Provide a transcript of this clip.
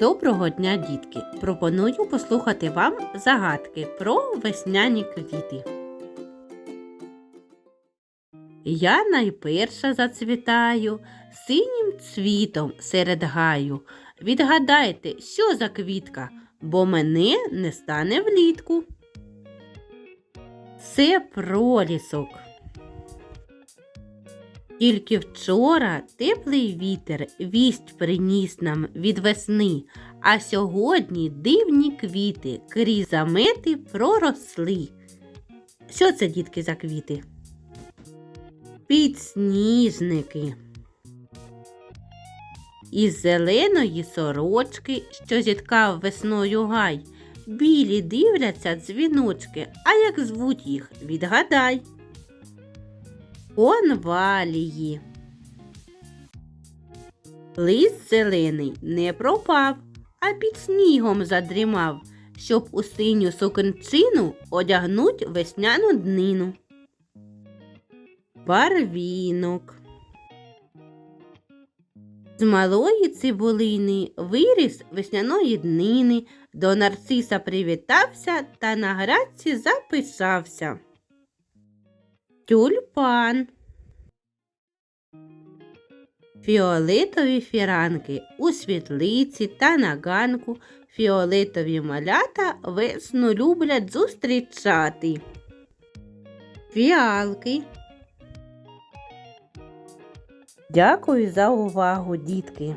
Доброго дня, дітки! Пропоную послухати вам загадки про весняні квіти. Я найперша зацвітаю синім цвітом серед гаю. Відгадайте, що за квітка, бо мене не стане влітку. Це пролісок. Тільки вчора теплий вітер вість приніс нам від весни, а сьогодні дивні квіти крізь замети проросли. Що це, дітки, за квіти? Підсніжники. Із зеленої сорочки, що зіткав весною гай, білі дивляться дзвіночки, а як звуть їх, відгадай. Конвалії. Лист зелений не пропав, а під снігом задрімав, щоб у синю сукенчину одягнуть весняну днину. Барвінок. З малої цибулини виріс весняної днини, до нарциса привітався та на градці записався. Тюльпан. Фіолетові фіранки у світлиці та на ганку фіолетові малята весну люблять зустрічати. Фіалки. Дякую за увагу, дітки.